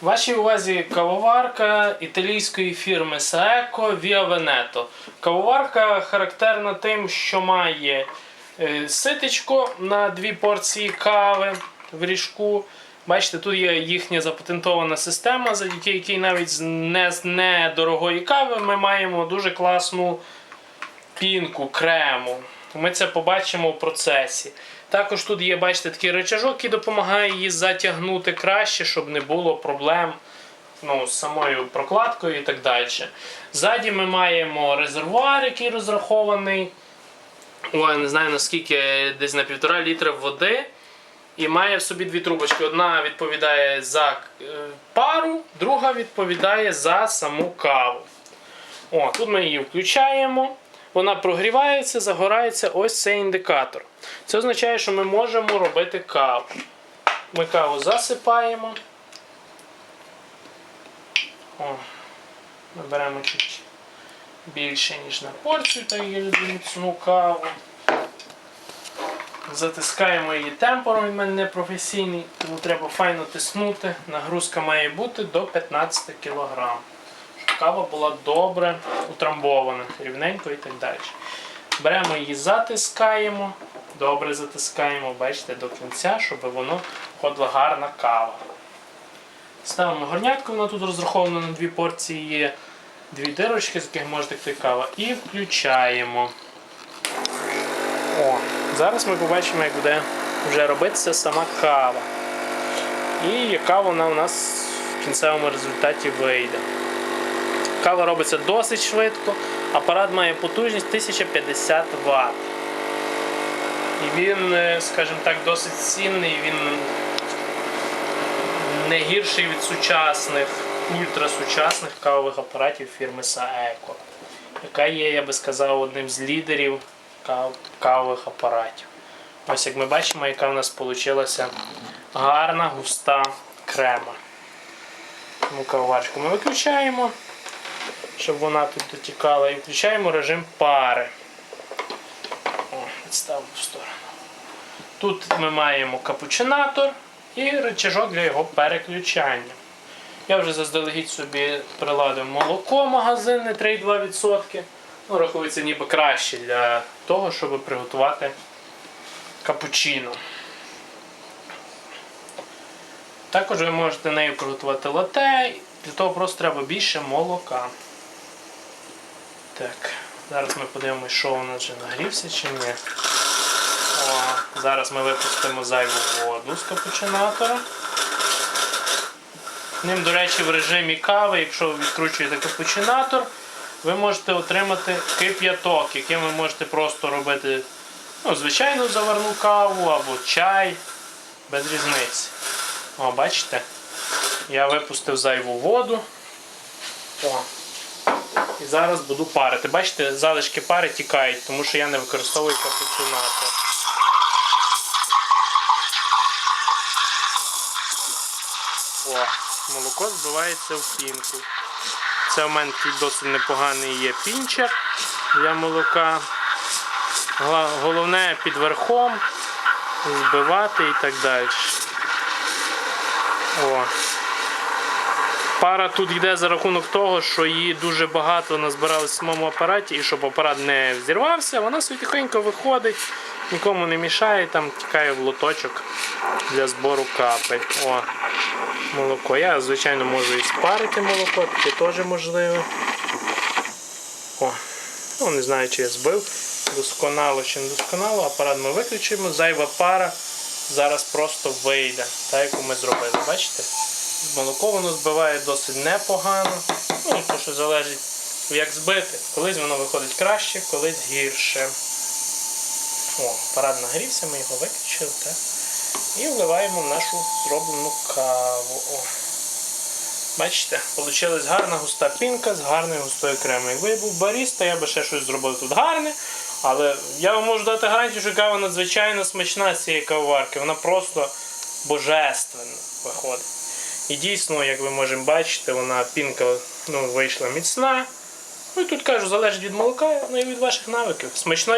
Вашій увазі кавоварка італійської фірми Saeco Via Veneto. Кавоварка характерна тим, що має е, ситечко на дві порції кави в ріжку. Бачите, тут є їхня запатентована система, завдяки якій навіть з не з недорогої кави ми маємо дуже класну пінку, крему. Ми це побачимо в процесі. Також тут є, бачите, такий рычажок, який допомагає її затягнути краще, щоб не було проблем ну, з самою прокладкою і так далі. Ззаді ми маємо резервуар, який розрахований. Ой, не знаю наскільки, десь на півтора літра води. І має в собі дві трубочки. Одна відповідає за е, пару, друга відповідає за саму каву. О, тут ми її включаємо. Вона прогрівається, загорається ось цей індикатор. Це означає, що ми можемо робити каву. Ми каву засипаємо. О, ми беремо чуть більше, ніж на порцію, так я люблю міцну каву. Затискаємо її темпором, він в мене не професійний, тому треба файно тиснути. Нагрузка має бути до 15 кг. Кава була добре утрамбована, рівненько і так далі. Беремо її, затискаємо, добре затискаємо, бачите, до кінця, щоб воно ходила гарна кава. Ставимо горнятку, вона тут розрахована на дві порції, є дві дирочки, з яких може текти кава. І включаємо. О, зараз ми побачимо, як буде вже робитися сама кава. І яка вона у нас в кінцевому результаті вийде. Кава робиться досить швидко, апарат має потужність 1050 Вт. І він, е, скажімо так, досить цінний, він не гірший від сучасних, ультрасучасних кавових апаратів фірми Saeco, яка є, я би сказав, одним з лідерів кав- кавових апаратів. Ось як ми бачимо, яка в нас вийшла гарна густа крема. Кавоварочку ми виключаємо, щоб вона тут дотікала, і включаємо режим пари. О, відставимо в сторону. Тут ми маємо капучинатор і рычажок для його переключання. Я вже заздалегідь собі приладив молоко магазинне 3,2%. Ну, рахується ніби краще для того, щоб приготувати капучино. Також ви можете нею приготувати лате, для того просто треба більше молока. Так, зараз ми подивимося, що у нас вже нагрівся чи ні. О, зараз ми випустимо зайву воду з капучинатора. Ним, до речі, в режимі кави, якщо ви відкручуєте капучинатор, ви можете отримати кип'яток, яким ви можете просто робити ну, звичайну заварну каву або чай, без різниці. О, бачите? Я випустив зайву воду. О. І зараз буду парити. Бачите, залишки пари тікають, тому що я не використовую капучинатор. О, молоко збивається в пінку. Це в мене досить непоганий є пінчер для молока. Головне під верхом збивати і так далі. О. Пара тут йде за рахунок того, що її дуже багато назбирали в самому апараті, і щоб апарат не взірвався, вона собі тихенько виходить, нікому не мішає, там тікає в лоточок для збору капель. О, молоко. Я, звичайно, можу і спарити молоко, це теж можливо. О, ну не знаю, чи я збив. Досконало чи не досконало. Апарат ми виключимо, зайва пара зараз просто вийде, так як ми зробили. Бачите? Молоко воно збиває досить непогано. Ну, то, що залежить як збити. Колись воно виходить краще, колись гірше. О, апарат нагрівся, ми його виключили. Так? І вливаємо в нашу зроблену каву. О. Бачите, вийшла гарна густа пінка з гарною густою кремою. Якби я був баріста, я би ще щось зробив тут гарне. Але я вам можу дати гарантію, що кава надзвичайно смачна з цієї кавоварки. Вона просто божественна виходить. І дійсно, як ви можемо бачити, вона пінка ну, вийшла міцна. Ну і тут кажу, залежить від молока, ну і від ваших навиків. Смачно